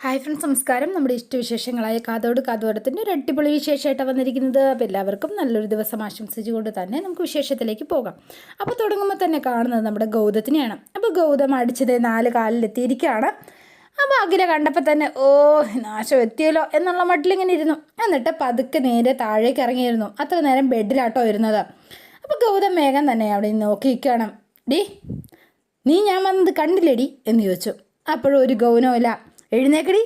Hi friends നമസ്കാരം. നമ്മുടെ ഇഷ്ടവിശേഷങ്ങളായ കാതോട് കാതോടത്തിന്റെ ഒരു അടിപൊളി വിശേഷമായിട്ടാണ് വന്നിരിക്കുന്നത്. അപ്പോൾ എല്ലാവർക്കും നല്ലൊരു ദിവസം ആശംസിച്ചുകൊണ്ട് തന്നെ നമുക്ക് വിശേഷത്തിലേക്ക് പോകാം. അപ്പോൾ തുടങ്ങുമ്പോൾ തന്നെ കാണുന്നത് നമ്മുടെ ഗൗതത്തിനെയാണ്. അപ്പോൾ ഗൗതം അടിച്ചത് നാല് കാലിലെത്തിയിരിക്കുകയാണ്. അപ്പോൾ അഖില കണ്ടപ്പോൾ തന്നെ ഓ നാശം എത്തിയല്ലോ എന്നുള്ള മട്ടിലിങ്ങനെ ഇരുന്നു. എന്നിട്ട് പതുക്കെ നേരെ താഴേക്ക് ഇറങ്ങിയിരുന്നു. അത്ര നേരം ബെഡിലാട്ടോ ഇരുന്നത്. അപ്പോൾ ഗൗതം വേഗം തന്നെ അവിടെ നോക്കി നിൽക്കണം ഡി നീ ഞാൻ വന്നത് കണ്ടില്ലേടി? എന്ന് ചോദിച്ചു. അപ്പോഴും ഒരു ഗൗനമില്ല എഴുന്നേക്കടി.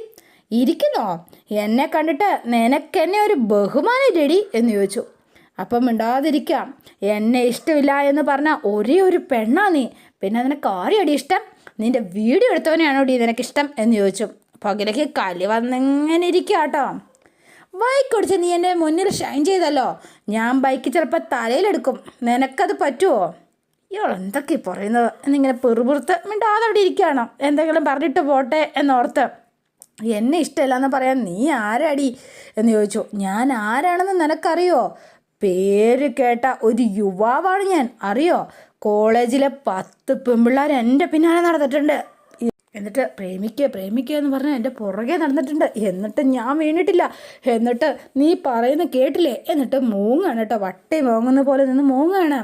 ഇരിക്കുന്നോ? എന്നെ കണ്ടിട്ട് നിനക്കെന്നെ ഒരു ബഹുമാനം ബഹുമാനമില്ലടി എന്ന് ചോദിച്ചു. അപ്പം മിണ്ടാതിരിക്കാം. എന്നെ ഇഷ്ടമില്ല എന്ന് പറഞ്ഞ ഒരേ ഒരു പെണ്ണാ നീ. പിന്നെ നിനക്ക് ആരെയടി ഇഷ്ടം? നിന്റെ വീഡിയോ എടുത്തവനെയാണോ ഡി നിനക്കിഷ്ടം എന്ന് ചോദിച്ചു. പകലേക്ക് കലി വന്നിങ്ങനെ ഇരിക്കുക കേട്ടോ ബൈക്ക് ഓടിച്ച് നീ എന്റെ മുന്നിൽ ഷൈൻ ചെയ്തല്ലോ. ഞാൻ ബൈക്ക് ചിലപ്പോൾ തലയിലെടുക്കും നിനക്കത് പറ്റുമോ ഇയാൾ എന്തൊക്കെ പറയുന്നത്? എന്നിങ്ങനെ പെറുപുറത്ത് മിണ്ടാതെ അവിടെ ഇരിക്കുകയാണോ. എന്തെങ്കിലും പറഞ്ഞിട്ട് പോട്ടെ എന്നോർത്ത്. എന്നെ ഇഷ്ടമില്ല എന്ന് പറയാൻ നീ ആരാടി? എന്ന് ചോദിച്ചു. ഞാൻ ആരാണെന്ന് നിനക്കറിയോ? പേര് കേട്ട ഒരു യുവാവാണ് ഞാൻ. അറിയോ? കോളേജിലെ പത്ത് പെൺപിള്ളേർ എന്റെ പിന്നാലെ നടന്നിട്ടുണ്ട്. എന്നിട്ട് പ്രേമിക്കുക പ്രേമിക്കുക എന്ന് പറഞ്ഞാൽ എന്റെ പുറകെ നടന്നിട്ടുണ്ട്. എന്നിട്ട് ഞാൻ വീണിട്ടില്ല. എന്നിട്ട് നീ പറയുന്ന കേട്ടില്ലേ? എന്നിട്ട് മൂങ്ങാണ് കേട്ടോ വട്ടി മൂങ്ങുന്ന പോലെ നിന്ന് മൂങ്ങാണ്.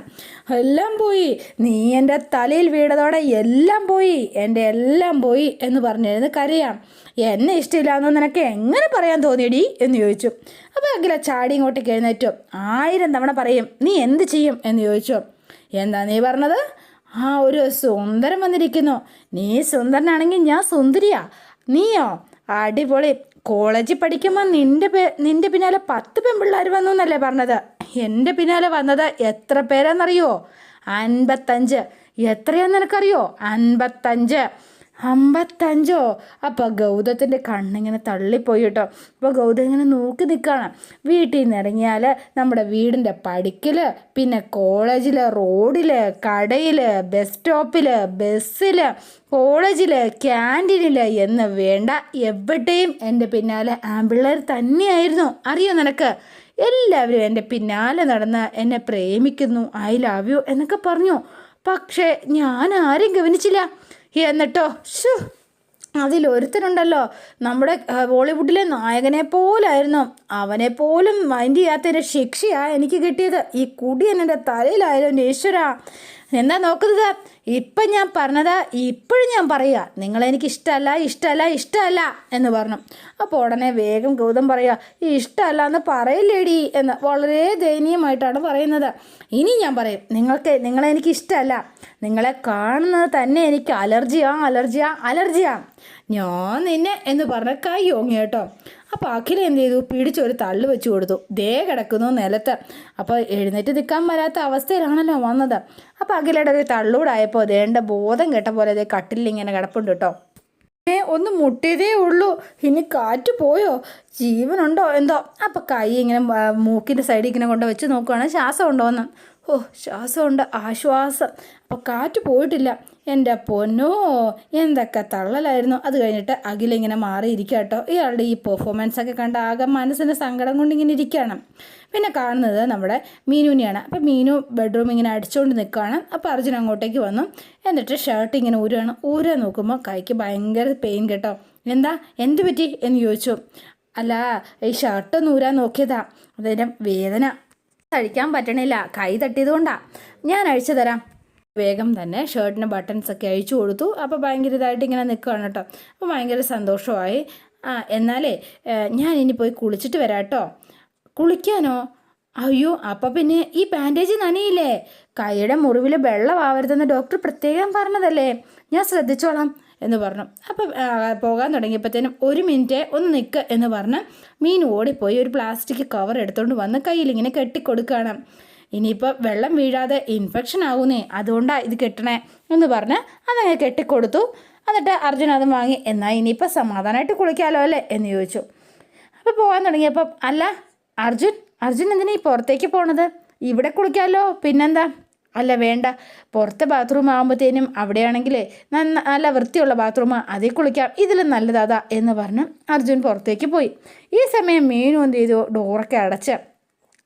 എല്ലാം പോയി. നീ എന്റെ തലയിൽ വീണതോടെ എല്ലാം പോയി. എന്റെ എല്ലാം പോയി എന്ന് പറഞ്ഞിരുന്ന് കരയാം. എന്നെ ഇഷ്ടമില്ല എന്ന് നിനക്ക് എങ്ങനെ പറയാൻ തോന്നിയടി? എന്ന് ചോദിച്ചു. അപ്പോൾ അഖില ചാടി ഇങ്ങോട്ടേക്ക് എഴുന്നേറ്റു. ആയിരം തവണ പറയും നീ എന്ത് ചെയ്യും? എന്ന് ചോദിച്ചു. എന്താ നീ പറഞ്ഞത്? ആ ഒരു സുന്ദരം വന്നിരിക്കുന്നു. നീ സുന്ദരനാണെങ്കിൽ ഞാൻ സുന്ദരിയാ. നീയോ? അടിപൊളി. കോളേജിൽ പഠിക്കുമ്പോൾ നിന്റെ നിന്റെ പിന്നാലെ പത്ത് പെൺപിള്ളേർ വന്നു എന്നല്ലേ പറഞ്ഞത്? എന്റെ പിന്നാലെ വന്നത് എത്ര പേരാണെന്നറിയോ അൻപത്തഞ്ച്. എത്രയാണെന്ന് നിനക്കറിയോ? അൻപത്തഞ്ച്. അമ്പത്തഞ്ചോ? അപ്പോൾ ഗൗതത്തിന്റെ കണ്ണിങ്ങനെ തള്ളിപ്പോയി കേട്ടോ. അപ്പോൾ ഗൗതം ഇങ്ങനെ നോക്കി നിൽക്കുകയാണ് വീട്ടിൽ നിന്ന് ഇറങ്ങിയാൽ നമ്മുടെ വീടിന്റെ പടിക്കൽ പിന്നെ കോളേജിൽ റോഡിൽ കടയിൽ ബസ് സ്റ്റോപ്പിൽ ബസ്സിൽ കോളേജിൽ ക്യാന്റീനിൽ എന്ന് വേണ്ട എവിടെയും എന്റെ പിന്നാലെ ആമ്പിള്ളേർ തന്നെയായിരുന്നു. അറിയോ നിനക്ക്? എല്ലാവരും എന്റെ പിന്നാലെ നടന്ന് എന്നെ പ്രേമിക്കുന്നു ഐ ലവ് യു എന്നൊക്കെ പറഞ്ഞു. പക്ഷേ ഞാൻ ആരും ഗവനിച്ചില്ല. എന്നിട്ടോ ഷു അതിലൊരുത്തനുണ്ടല്ലോ നമ്മുടെ ബോളിവുഡിലെ നായകനെ പോലായിരുന്നു. അവനെ പോലും മൈൻഡ് ചെയ്യാത്തതിന്റെ ശിക്ഷയാണ് എനിക്ക് കിട്ടിയത്. ഈ കുടിയൻ എന്റെ തലയിലായാലും ഈശ്വര. എന്താ നോക്കുന്നത്? ഇപ്പം ഞാൻ പറഞ്ഞത് ഇപ്പോഴും ഞാൻ പറയുക. നിങ്ങളെനിക്ക് ഇഷ്ടമല്ല ഇഷ്ടമല്ല ഇഷ്ടമല്ല എന്ന് പറഞ്ഞു. അപ്പോൾ ഉടനെ വേഗം ഗൗതം പറയുക ഇഷ്ടമല്ല എന്ന് പറയില്ലേടി എന്ന് വളരെ ദയനീയമായിട്ടാണ് പറയുന്നത്. ഇനി ഞാൻ പറയും നിങ്ങൾക്ക് നിങ്ങളെ എനിക്ക് ഇഷ്ടമല്ല നിങ്ങളെ കാണുന്നത് തന്നെ എനിക്ക് അലർജിയാ അലർജിയാ അലർജിയാ. ഞാൻ നിന്നെ എന്ന് പറഞ്ഞ കൈ ഓങ്ങി കേട്ടോ. അപ്പോൾ അഖില എന്ത് ചെയ്തു? പിടിച്ചൊരു തള്ളു വെച്ച് കൊടുത്തു. ദേ കിടക്കുന്നു നിലത്ത്. അപ്പോൾ എഴുന്നേറ്റ് നിൽക്കാൻ വരാത്ത അവസ്ഥയിലാണല്ലോ വന്നത്. അപ്പോൾ അഖിലയുടെ ഒരു തള്ളൂടായപ്പോൾ ദേണ്ട ബോധം കേട്ട പോലെ അതേ കട്ടിലിൽ ഇങ്ങനെ കിടപ്പുണ്ട് കേട്ടോ. ഏ ഒന്ന് മുട്ടിയതേ ഉള്ളൂ. ഇനി കാറ്റ് പോയോ? ജീവനുണ്ടോ? എന്തോ? അപ്പം കൈ ഇങ്ങനെ മൂക്കിന്റെ സൈഡിൽ ഇങ്ങനെ കൊണ്ട് വെച്ച് നോക്കുകയാണ് ശ്വാസം ഉണ്ടോ എന്ന്? ഓ ശ്വാസമുണ്ട് ആശ്വാസം. അപ്പോൾ കാറ്റ് പോയിട്ടില്ല. എന്റെ പൊന്നോ എന്തൊക്കെ തള്ളലായിരുന്നു. അത് കഴിഞ്ഞിട്ട് അഖിലിങ്ങനെ മാറിയിരിക്കുക കേട്ടോ ഇയാളുടെ ഈ പെർഫോമൻസ് ഒക്കെ കണ്ട ആകെ മനസ്സിന് സങ്കടം കൊണ്ട് ഇങ്ങനെ ഇരിക്കുകയാണ് പിന്നെ കാണുന്നത് നമ്മുടെ മീനുവിനെയാണ്. അപ്പോൾ മീനു ബെഡ്റൂം ഇങ്ങനെ അടിച്ചുകൊണ്ട് നിൽക്കുകയാണ് അപ്പോൾ അർജുൻ അങ്ങോട്ടേക്ക് വന്നു. എന്നിട്ട് ഷർട്ട് ഇങ്ങനെ ഊരുകയാണ് ഊരാൻ നോക്കുമ്പോൾ കൈക്ക് ഭയങ്കര പെയിൻ കേട്ടോ. എന്താ? എന്ത് പറ്റി? എന്ന് ചോദിച്ചു. അല്ല ഈ ഷർട്ട് നൂരാൻ നോക്കിയതാ. അതിന്റെ വേദന. കഴിക്കാൻ പറ്റണില്ല. കൈ തട്ടിയത് കൊണ്ടാണ് ഞാൻ അഴിച്ചു തരാം. വേഗം തന്നെ ഷർട്ടിന് ബട്ടൺസ് ഒക്കെ അഴിച്ചു കൊടുത്തു. അപ്പോൾ ഭയങ്കര ഇതായിട്ട് ഇങ്ങനെ നിൽക്കുകയാണ് കേട്ടോ. അപ്പോൾ ഭയങ്കര സന്തോഷമായി. ആ എന്നാലേ ഞാൻ ഇനി പോയി കുളിച്ചിട്ട് വരാം കേട്ടോ കുളിക്കാനോ? അയ്യോ അപ്പം പിന്നെ ഈ ബാൻഡേജ് നനയില്ലേ? കൈയുടെ മുറിവിൽ വെള്ളമാവരുതെന്ന് ഡോക്ടർ പ്രത്യേകം പറഞ്ഞതല്ലേ? ഞാൻ ശ്രദ്ധിച്ചോളാം എന്ന് പറഞ്ഞു. അപ്പം പോകാൻ തുടങ്ങിയപ്പോഴത്തേനും ഒരു മിനിറ്റ് ഒന്ന് നിൽക്ക് എന്ന് പറഞ്ഞ് മീൻ ഓടിപ്പോയി. ഒരു പ്ലാസ്റ്റിക് കവർ എടുത്തുകൊണ്ട് വന്ന് കയ്യിൽ ഇങ്ങനെ കെട്ടിക്കൊടുക്കുകയാണ്. ഇനിയിപ്പോൾ വെള്ളം വീഴാതെ ഇൻഫെക്ഷൻ ആകുന്നേ അതുകൊണ്ടാണ് ഇത് കെട്ടണേ എന്ന് പറഞ്ഞ് അതങ്ങ് കെട്ടിക്കൊടുത്തു. എന്നിട്ട് അർജുൻ അതും വാങ്ങി എന്നാൽ ഇനിയിപ്പോൾ സമാധാനമായിട്ട് കുളിക്കാമല്ലോ അല്ലേ എന്ന് ചോദിച്ചു. അപ്പോൾ പോകാൻ തുടങ്ങിയപ്പം അല്ല അർജുൻ അർജുൻ എന്തിനാ ഈ പുറത്തേക്ക് പോണത്? ഇവിടെ കുളിക്കാമല്ലോ പിന്നെന്താ? അല്ല വേണ്ട. പുറത്തെ ബാത്റൂം ആകുമ്പോഴത്തേനും അവിടെയാണെങ്കിൽ നല്ല വൃത്തിയുള്ള ബാത്റൂം അതിൽ കുളിക്കാം. ഇതിലും നല്ലതാതാ എന്ന് പറഞ്ഞ് അർജുൻ പുറത്തേക്ക് പോയി. ഈ സമയം മീനു എന്ത് ചെയ്തു? ഡോറൊക്കെ അടച്ച്.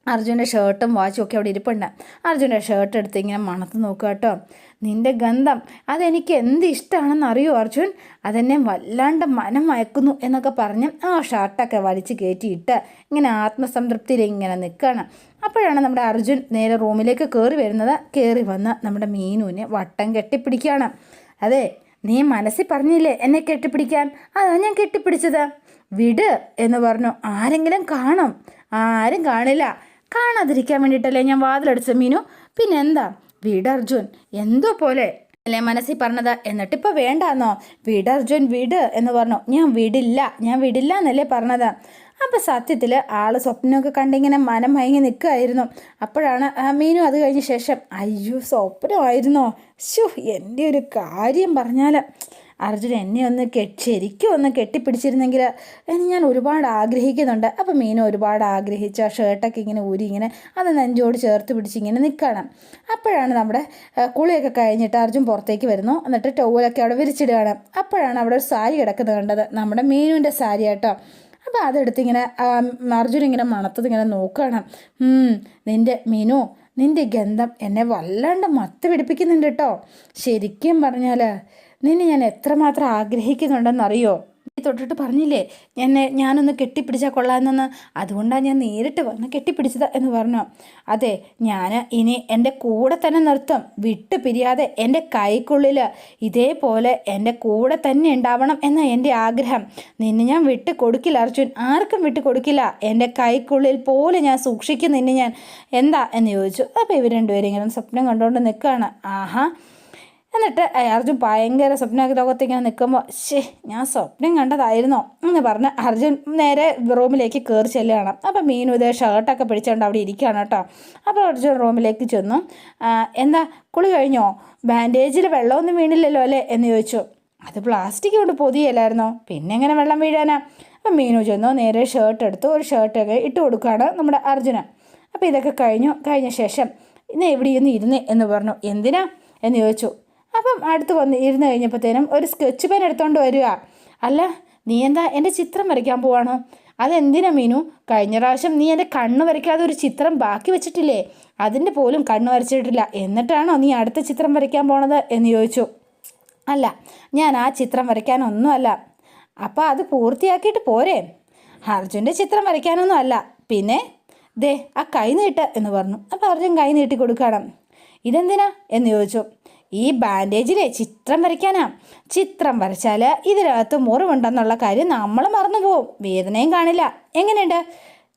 അർജുന്റെ ഷർട്ടും വാച്ചും ഒക്കെ അവിടെ ഇരിപ്പുണ്ട്. അർജുന്റെ ഷർട്ട് എടുത്ത് ഇങ്ങനെ മണത്ത് നോക്കുക കേട്ടോ. നിന്റെ ഗന്ധം അതെനിക്ക് എന്ത് ഇഷ്ടമാണെന്ന് അറിയോ അർജുൻ? അതെന്നെ വല്ലാണ്ട് മനം മയക്കുന്നു എന്നൊക്കെ പറഞ്ഞ് ആ ഷർട്ടൊക്കെ വലിച്ച് കയറ്റിയിട്ട് ഇങ്ങനെ ആത്മസംതൃപ്തിയിൽ ഇങ്ങനെ നിൽക്കുകയാണ്. അപ്പോഴാണ് നമ്മുടെ അർജുൻ നേരെ റൂമിലേക്ക് കയറി വരുന്നത്. കയറി വന്ന് നമ്മുടെ മീനുവിനെ വട്ടം കെട്ടിപ്പിടിക്കുകയാണ്. അതെ നീ മനസ്സിൽ പറഞ്ഞില്ലേ എന്നെ കെട്ടിപ്പിടിക്കാൻ? അതാ ഞാൻ കെട്ടിപ്പിടിച്ചത്. വിട് എന്ന് പറഞ്ഞു. ആരെങ്കിലും കാണും. ആരും കാണില്ല. കാണാതിരിക്കാൻ വേണ്ടിയിട്ടല്ലേ ഞാൻ വാതിലടിച്ച മീനു? പിന്നെന്താ? വിട് അർജുൻ. എന്തോ പോലെ. അല്ലേ മനസ്സിൽ പറഞ്ഞത്. എന്നിട്ടിപ്പോൾ വേണ്ടാന്നോ? വിട് അർജുൻ വിട് എന്ന് പറഞ്ഞു. ഞാൻ വിടില്ല ഞാൻ വിടില്ല എന്നല്ലേ പറഞ്ഞത്. അപ്പോൾ സത്യത്തിൽ ആൾ സ്വപ്നമൊക്കെ കണ്ടിങ്ങനെ മനം മയങ്ങി നിൽക്കുമായിരുന്നു അപ്പോഴാണ് മീനു അത് കഴിഞ്ഞ ശേഷം അയ്യോ സ്വപ്നമായിരുന്നോ? ശു എന്റെ ഒരു കാര്യം പറഞ്ഞാൽ അർജുൻ എന്നെ ഒന്ന് കെട്ടി ശരിക്കും ഒന്ന് കെട്ടിപ്പിടിച്ചിരുന്നെങ്കിൽ എന്ന് ഞാൻ ഒരുപാട് ആഗ്രഹിക്കുന്നുണ്ട്. അപ്പോൾ മീനു ഒരുപാട് ആഗ്രഹിച്ച. ഷർട്ടൊക്കെ ഇങ്ങനെ ഊരി ഇങ്ങനെ അത് നെഞ്ചോട് ചേർത്ത് പിടിച്ച് ഇങ്ങനെ നിൽക്കണം. അപ്പോഴാണ് നമ്മുടെ കുളിയൊക്കെ കഴിഞ്ഞിട്ട് അർജുൻ പുറത്തേക്ക് വരുന്നു. എന്നിട്ട് ടൗവലൊക്കെ അവിടെ വിരിച്ചിടുകയാണ്. അപ്പോഴാണ് അവിടെ ഒരു സാരി കിടക്കുന്നത് കണ്ടത്. നമ്മുടെ മീനുവിന്റെ സാരി കേട്ടോ. അപ്പോൾ അതെടുത്ത് ഇങ്ങനെ അർജുൻ ഇങ്ങനെ മണത്തത് ഇങ്ങനെ നോക്കുകയാണ്. നിന്റെ മീനു നിന്റെ ഗന്ധം എന്നെ വല്ലാണ്ട് മത്ത് പിടിപ്പിക്കുന്നുണ്ട് കേട്ടോ. ശരിക്കും പറഞ്ഞാൽ നിന്നെ ഞാൻ എത്രമാത്രം ആഗ്രഹിക്കുന്നുണ്ടെന്നറിയോ? നീ തൊട്ടിട്ട് പറഞ്ഞില്ലേ എന്നെ ഞാനൊന്ന് കെട്ടിപ്പിടിച്ചാൽ കൊള്ളാമെന്ന് അതുകൊണ്ടാണ് ഞാൻ നേരിട്ട് വന്ന് കെട്ടിപ്പിടിച്ചത് എന്ന് പറഞ്ഞു. അതെ ഞാൻ ഇനി എന്റെ കൂടെ തന്നെ നിർത്തും വിട്ടു പിരിയാതെ എന്റെ കൈക്കുള്ളിൽ ഇതേപോലെ എന്റെ കൂടെ തന്നെ ഉണ്ടാവണം എന്ന എന്റെ ആഗ്രഹം. നിന്നെ ഞാൻ വിട്ടു കൊടുക്കില്ല അർജുൻ. ആർക്കും വിട്ടു കൊടുക്കില്ല. എന്റെ കൈക്കുള്ളിൽ പോലെ ഞാൻ സൂക്ഷിക്കും നിന്നെ ഞാൻ. എന്താ? എന്ന് ചോദിച്ചു. അപ്പോൾ ഇവർ രണ്ടുപേരും ഇങ്ങനെ സ്വപ്നം കണ്ടുകൊണ്ട് നിൽക്കുകയാണ്. ആഹാ. എന്നിട്ട് അർജുൻ ഭയങ്കര സ്വപ്ന ലോകത്തിങ്ങനെ നിൽക്കുമ്പോൾ ശേ ഞാൻ സ്വപ്നം കണ്ടതായിരുന്നോ എന്ന് പറഞ്ഞ് അർജുൻ നേരെ റൂമിലേക്ക് കയറി ചെല്ലുകയാണ്. അപ്പം മീനു ഇതേ ഷർട്ടൊക്കെ പിടിച്ചുകൊണ്ട് അവിടെ ഇരിക്കുകയാണ് കേട്ടോ. അപ്പോൾ അർജുൻ റൂമിലേക്ക് ചെന്നു. എന്താ കുളി കഴിഞ്ഞോ? ബാൻഡേജിൽ വെള്ളമൊന്നും വീണില്ലല്ലോ അല്ലേ? എന്ന് ചോദിച്ചു. അത് പ്ലാസ്റ്റിക് കൊണ്ട് പൊതിയല്ലായിരുന്നോ പിന്നെ എങ്ങനെ വെള്ളം വീഴാനാ? അപ്പം മീനു ചെന്നു നേരെ ഷർട്ട് എടുത്തു ഒരു ഷർട്ടൊക്കെ ഇട്ട് കൊടുക്കുകയാണ് നമ്മുടെ അർജുന. അപ്പോൾ ഇതൊക്കെ കഴിഞ്ഞു. കഴിഞ്ഞ ശേഷം ഇന്ന് എവിടെ ഇരുന്ന് ഇരുന്നേ? എന്ന് പറഞ്ഞു. എന്തിനാ? എന്ന് ചോദിച്ചു. അപ്പം അടുത്ത് വന്ന് ഇരുന്ന് കഴിഞ്ഞപ്പോഴത്തേനും ഒരു സ്കെച്ച് പെൻ എടുത്തോണ്ട് വരിക. അല്ല നീ എന്താ എന്റെ ചിത്രം വരയ്ക്കാൻ പോവാണോ? അതെന്തിനാ മീനു? കഴിഞ്ഞ പ്രാവശ്യം നീ എന്റെ കണ്ണ് വരയ്ക്കാതെ ഒരു ചിത്രം ബാക്കി വെച്ചിട്ടില്ലേ? അതിന്റെ പോലും കണ്ണ് വരച്ചിട്ടില്ല. എന്നിട്ടാണോ നീ അടുത്ത ചിത്രം വരയ്ക്കാൻ പോണത് എന്ന് ചോദിച്ചു. അല്ല ഞാൻ ആ ചിത്രം വരയ്ക്കാനൊന്നുമല്ല. അപ്പോൾ അത് പൂർത്തിയാക്കിയിട്ട് പോരെ. അർജുന്റെ ചിത്രം വരയ്ക്കാനൊന്നും അല്ല പിന്നെ ദേ ആ കൈ നീട്ട് എന്ന് പറഞ്ഞു. അപ്പോൾ അർജുൻ കൈ നീട്ടി കൊടുക്കണം ഇതെന്തിനാ? എന്ന് ചോദിച്ചു. ഈ ബാൻഡേജിലെ ചിത്രം വരയ്ക്കാനാ. ചിത്രം വരച്ചാൽ ഇതിനകത്ത് മുറിവുണ്ടെന്നുള്ള കാര്യം നമ്മൾ മറന്നു പോവും വേദനയും കാണില്ല. എങ്ങനെയുണ്ട്?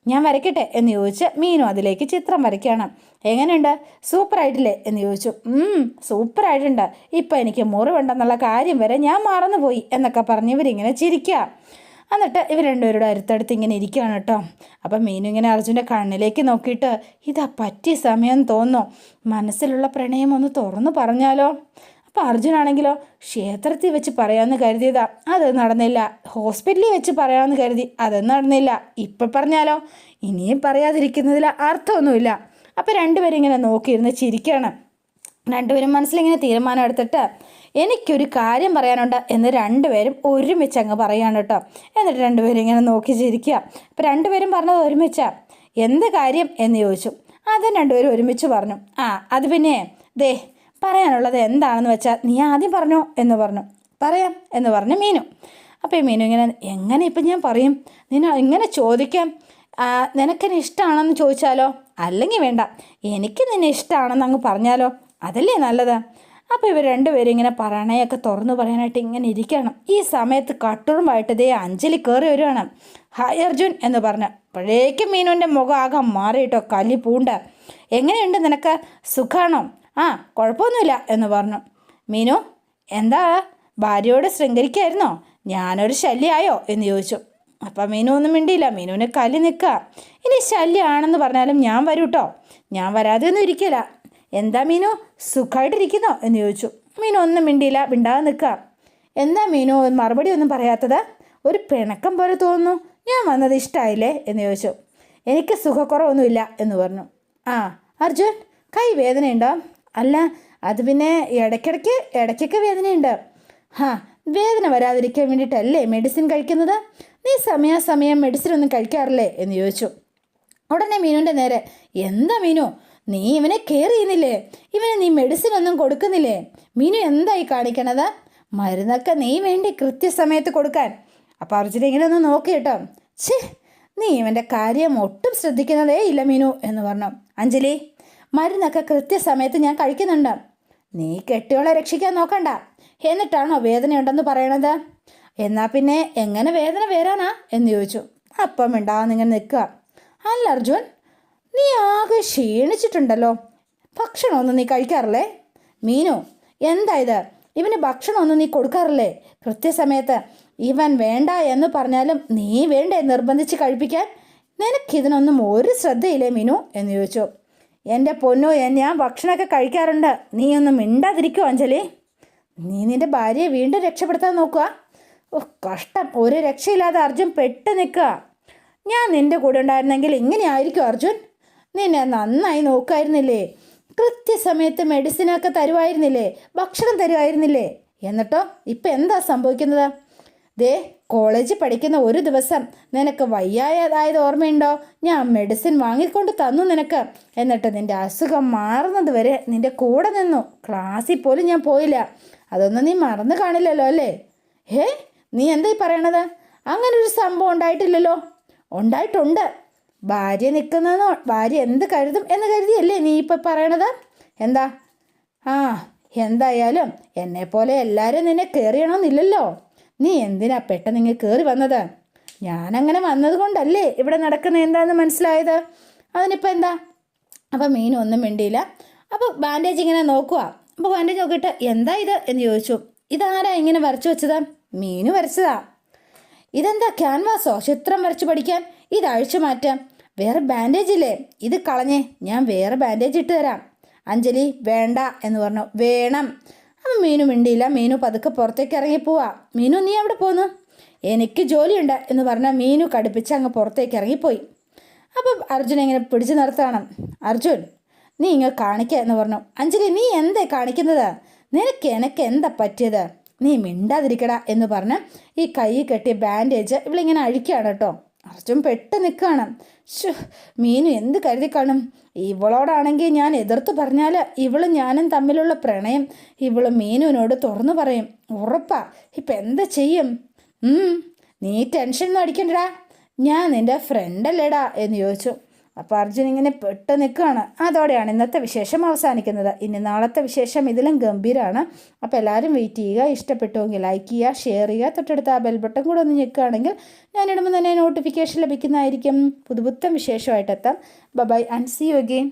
ഞാൻ വരയ്ക്കട്ടെ എന്ന് ചോദിച്ച് മീനു അതിലേക്ക് ചിത്രം വരയ്ക്കണം എങ്ങനെയുണ്ട്? സൂപ്പറായിട്ടില്ലേ എന്ന് ചോദിച്ചു. "ഉം, സൂപ്പറായിട്ടുണ്ട് ഇപ്പം എനിക്ക് മുറിവുണ്ടെന്നുള്ള കാര്യം വരെ ഞാൻ മറന്നുപോയി എന്നൊക്കെ പറഞ്ഞ് ഇവരിങ്ങനെ ചിരിക്കുക എന്നിട്ട് ഇവർ രണ്ടുപേരുടെ അടുത്തടുത്ത് ഇങ്ങനെ ഇരിക്കുകയാണ് കേട്ടോ. അപ്പം മീനു ഇങ്ങനെ അർജുന്റെ കണ്ണിലേക്ക് നോക്കിയിട്ട് ഇതാ പറ്റിയ സമയം തോന്നോ മനസ്സിലുള്ള പ്രണയം ഒന്ന് തുറന്നു പറഞ്ഞാലോ? അപ്പോൾ അർജുനാണെങ്കിലോ ക്ഷേത്രത്തിൽ വെച്ച് പറയാമെന്ന് കരുതിയതാ. അത് നടന്നില്ല. ഹോസ്പിറ്റലിൽ വെച്ച് പറയാമെന്ന് കരുതി. അതൊന്നും നടന്നില്ല. ഇപ്പം പറഞ്ഞാലോ? ഇനിയും പറയാതിരിക്കുന്നതിൽ അർത്ഥമൊന്നുമില്ല. അപ്പോൾ രണ്ടുപേരും ഇങ്ങനെ നോക്കിയിരുന്ന് ചിരിക്കുകയാണ്. രണ്ടുപേരും മനസ്സിലിങ്ങനെ തീരുമാനം എടുത്തിട്ട് എനിക്കൊരു കാര്യം പറയാനുണ്ട് എന്ന് രണ്ടുപേരും ഒരുമിച്ച് അങ്ങ് പറയാണ് കേട്ടോ. എന്നിട്ട് രണ്ടുപേരും ഇങ്ങനെ നോക്കി ചിരിക്കുക. അപ്പം രണ്ടുപേരും പറഞ്ഞത് ഒരുമിച്ച? എന്ത് കാര്യം? എന്ന് ചോദിച്ചു. അതും രണ്ടുപേരും ഒരുമിച്ച് പറഞ്ഞു. ആ അത് പിന്നെ ദേ പറയാനുള്ളത് എന്താണെന്ന് വെച്ചാൽ നീ ആദ്യം പറഞ്ഞോ എന്ന് പറഞ്ഞു. പറയാം എന്ന് പറഞ്ഞു മീനു. അപ്പോൾ ഈ മീനു ഇങ്ങനെ എങ്ങനെ ഇപ്പം ഞാൻ പറയും? നിന്നെ എങ്ങനെ ചോദിക്കാം? നിനക്കെന്നെ ഇഷ്ടമാണെന്ന് ചോദിച്ചാലോ? അല്ലെങ്കിൽ വേണ്ട. എനിക്ക് നിന്നെ ഇഷ്ടമാണെന്ന് അങ്ങ് പറഞ്ഞാലോ? അതല്ലേ നല്ലത്? അപ്പോൾ ഇവർ രണ്ടുപേരും ഇങ്ങനെ പറയണയൊക്കെ തുറന്നു പറയാനായിട്ട് ഇങ്ങനെ ഇരിക്കണം ഈ സമയത്ത് കട്ടുറുമ്പായിട്ട് ദേ അഞ്ജലി കയറി വരുവാണ്. ഹായ് അർജുൻ എന്ന് പറഞ്ഞു. അപ്പോഴേക്കും മീനുവിന്റെ മുഖം ആകെ മാറിയിട്ടോ കല്ലി പൂണ്ട. എങ്ങനെയുണ്ട് നിനക്ക്? സുഖാണോ? ആ കുഴപ്പമൊന്നുമില്ല എന്ന് പറഞ്ഞു. മീനു എന്താ? ഭാര്യയോട് ശൃംഗരിക്കായിരുന്നോ? ഞാനൊരു ശല്യമായോ എന്ന് ചോദിച്ചു. അപ്പം മീനു ഒന്നും മിണ്ടിയില്ല മീനുവിന് കലി നിൽക്കുക. ഇനി ശല്യമാണെന്ന് പറഞ്ഞാലും ഞാൻ വരൂട്ടോ ഞാൻ വരാതെ ഒന്നും ഇരിക്കില്ല. എന്താ മീനു? സുഖമായിട്ടിരിക്കുന്നോ എന്ന് ചോദിച്ചു. മീനു ഒന്നും മിണ്ടിയില്ല. മിണ്ടാതെ നിൽക്കുക. എന്താ മീനു? മറുപടി ഒന്നും പറയാത്തത്? ഒരു പിണക്കം പോലെ തോന്നുന്നു. ഞാൻ വന്നത് ഇഷ്ടമായില്ലേ എന്ന് ചോദിച്ചു. എനിക്ക് സുഖക്കുറവൊന്നുമില്ല എന്ന് പറഞ്ഞു. ആ അർജുൻ കൈ വേദനയുണ്ടോ? അല്ല അത് പിന്നെ ഇടയ്ക്കിടയ്ക്ക് ഇടയ്ക്കൊക്കെ വേദനയുണ്ട്. ഹാ വേദന വരാതിരിക്കാൻ വേണ്ടിയിട്ടല്ലേ മെഡിസിൻ കഴിക്കുന്നത്? നീ സമയാസമയം മെഡിസിൻ ഒന്നും കഴിക്കാറില്ലേ? എന്ന് ചോദിച്ചു. ഉടനെ മീനുവിന്റെ നേരെ എന്താ മീനു? നീ ഇവനെ കെയർ ചെയ്യുന്നില്ലേ? ഇവന് നീ മെഡിസിൻ ഒന്നും കൊടുക്കുന്നില്ലേ? മീനു എന്തായി കാണിക്കണത്? മരുന്നൊക്കെ നീ വേണ്ടി കൃത്യസമയത്ത് കൊടുക്കാൻ. അപ്പോൾ അർജുന ഇങ്ങനെ ഒന്ന് നോക്കി കേട്ടോ. ഛേ നീ ഇവന്റെ കാര്യം ഒട്ടും ശ്രദ്ധിക്കുന്നതേ ഇല്ല മീനു എന്ന് പറഞ്ഞു. അഞ്ജലി മരുന്നൊക്കെ കൃത്യസമയത്ത് ഞാൻ കഴിക്കുന്നുണ്ട്. നീ കെട്ടിയോളെ രക്ഷിക്കാൻ നോക്കണ്ട. എന്നിട്ടാണോ വേദനയുണ്ടെന്ന് പറയണത്? എന്നാ പിന്നെ എങ്ങനെ വേദന വരാനാ? എന്ന് ചോദിച്ചു. അപ്പം മിണ്ടാന്നിങ്ങനെ നിൽക്കുക. അല്ല അർജുൻ നീ ആകെ ക്ഷീണിച്ചിട്ടുണ്ടല്ലോ. ഭക്ഷണമൊന്നും നീ കഴിക്കാറില്ലേ? മീനു എന്താ ഇത്? ഇവന് ഭക്ഷണമൊന്നും നീ കൊടുക്കാറില്ലേ? കൃത്യസമയത്ത് ഇവൻ വേണ്ട എന്ന് പറഞ്ഞാലും നീ വേണ്ടേ നിർബന്ധിച്ച് കഴിപ്പിക്കാൻ? നിനക്കിതിനൊന്നും ഒരു ശ്രദ്ധയില്ലേ മീനു? എന്ന് ചോദിച്ചു. എന്റെ പൊന്നു ഞാൻ ഭക്ഷണമൊക്കെ കഴിക്കാറുണ്ട്. നീ ഒന്നും മിണ്ടാതിരിക്കുമോ അഞ്ജലി. നീ നിന്റെ ഭാര്യയെ വീണ്ടും രക്ഷപ്പെടുത്താൻ നോക്കുക. ഓ കഷ്ടം. ഒരു രക്ഷയില്ലാതെ അർജുൻ പെട്ട് നിൽക്കുക. ഞാൻ നിന്റെ കൂടെ ഉണ്ടായിരുന്നെങ്കിൽ ഇങ്ങനെ ആയിരിക്കും അർജുൻ. നിന്നെ നന്നായി നോക്കായിരുന്നില്ലേ? കൃത്യസമയത്ത് മെഡിസിനൊക്കെ തരുമായിരുന്നില്ലേ ഭക്ഷണം തരുമായിരുന്നില്ലേ എന്നിട്ടോ ഇപ്പം എന്താ സംഭവിക്കുന്നത്? ദേ കോളേജിൽ പഠിക്കുന്ന ഒരു ദിവസം നിനക്ക് വയ്യായതായത് ഓർമ്മയുണ്ടോ? ഞാൻ മെഡിസിൻ വാങ്ങിക്കൊണ്ട് തന്നു നിനക്ക്. എന്നിട്ട് നിന്റെ അസുഖം മാറുന്നത് വരെ നിന്റെ കൂടെ നിന്നു. ക്ലാസ്സിൽ പോലും ഞാൻ പോയില്ല. അതൊന്നും നീ മറന്നു കാണില്ലല്ലോ അല്ലേ? ഹേ നീ എന്തായി പറയണത്? അങ്ങനെ ഒരു സംഭവം ഉണ്ടായിട്ടില്ലല്ലോ? ഉണ്ടായിട്ടുണ്ട്. ഭാര്യ നിൽക്കുന്നതെന്നോ ഭാര്യ എന്ത് കരുതും എന്ന് കരുതിയല്ലേ നീ ഇപ്പം പറയണത്? എന്താ? ആ എന്തായാലും എന്നെപ്പോലെ എല്ലാവരും നിന്നെ കയറിയണമെന്നില്ലല്ലോ നീ എന്തിനാ പെട്ടെന്ന് ഇങ്ങനെ കയറി വന്നത്? ഞാനങ്ങനെ വന്നത് കൊണ്ടല്ലേ ഇവിടെ നടക്കുന്നത് എന്താണെന്ന് മനസ്സിലായത്? അതിനിപ്പോൾ എന്താ? അപ്പം മീൻ ഒന്നും മിണ്ടിയില്ല. അപ്പോൾ ബാൻഡേജ് ഇങ്ങനെ നോക്കുക അപ്പോൾ ബാൻഡേജ് നോക്കിയിട്ട് എന്താ ഇത് എന്ന് ചോദിച്ചു. ഇതാരാ ഇങ്ങനെ വരച്ചു വെച്ചത്? മീനു വരച്ചതാ. ഇതെന്താ ക്യാൻവാസോ ചിത്രം വരച്ച് പഠിക്കാൻ? ഇത് അഴിച്ചു മാറ്റാം വേറെ ബാൻഡേജ് ഇല്ലേ? ഇത് കളഞ്ഞേ. ഞാൻ വേറെ ബാൻഡേജ് ഇട്ട് തരാം. അഞ്ജലി വേണ്ട എന്ന് പറഞ്ഞു. വേണം. അപ്പം മീനു മിണ്ടിയില്ല. മീനു പതുക്കെ പുറത്തേക്ക് ഇറങ്ങി പോവാ. മീനു നീ അവിടെ പോന്നു? എനിക്ക് ജോലിയുണ്ട് എന്ന് പറഞ്ഞാൽ മീനു കടുപ്പിച്ച് അങ്ങ് പുറത്തേക്ക് ഇറങ്ങിപ്പോയി അപ്പം അർജുൻ എങ്ങനെ പിടിച്ചു നിർത്തണം. അർജുൻ നീ ഇങ്ങ് കാണിക്കുക എന്ന് പറഞ്ഞു. അഞ്ജലി നീ എന്തേ കാണിക്കുന്നത്? നിനക്ക് എനക്ക് എന്താ പറ്റിയത്? നീ മിണ്ടാതിരിക്കടാ എന്ന് പറഞ്ഞ് ഈ കൈ കെട്ടിയ ബാൻഡേജ് ഇവളിങ്ങനെ അഴിക്കുകയാണ് കേട്ടോ. അർജുൻ പെട്ട് നിൽക്കുകയാണ്. ഷു മീനു എന്ത് കരുതി കാണും? ഇവളോടാണെങ്കിൽ ഞാൻ എതിർത്ത് പറഞ്ഞാൽ ഇവളും ഞാനും തമ്മിലുള്ള പ്രണയം ഇവൾ മീനുവിനോട് തുറന്നു പറയും. ഉറപ്പാ ഇപ്പം എന്താ ചെയ്യും? നീ ടെൻഷൻ ഒന്നും അടിക്കണ്ടടാ. ഞാൻ നിന്റെ ഫ്രണ്ടല്ലേടാ എന്ന് ചോദിച്ചു. അപ്പോൾ അർജുൻ ഇങ്ങനെ പെട്ട് നിൽക്കുകയാണ്. അതോടെയാണ് ഇന്നത്തെ വിശേഷം അവസാനിക്കുന്നത്. ഇനി നാളത്തെ വിശേഷം ഇതിലും ഗംഭീരമാണ് അപ്പോൾ എല്ലാവരും വെയിറ്റ് ചെയ്യുക. ഇഷ്ടപ്പെട്ടുവെങ്കിൽ ലൈക്ക് ചെയ്യുക ഷെയർ ചെയ്യുക. തൊട്ടടുത്ത് ആ ബെൽ ബട്ടൺ കൂടെ ഒന്ന് ഞെക്കുകയാണെങ്കിൽ ഞാൻ ഇടുമ്പോൾ തന്നെ നോട്ടിഫിക്കേഷൻ ലഭിക്കുന്നതായിരിക്കും. പുതുപുത്തം വിശേഷമായിട്ട് എത്താം. Bye and see you again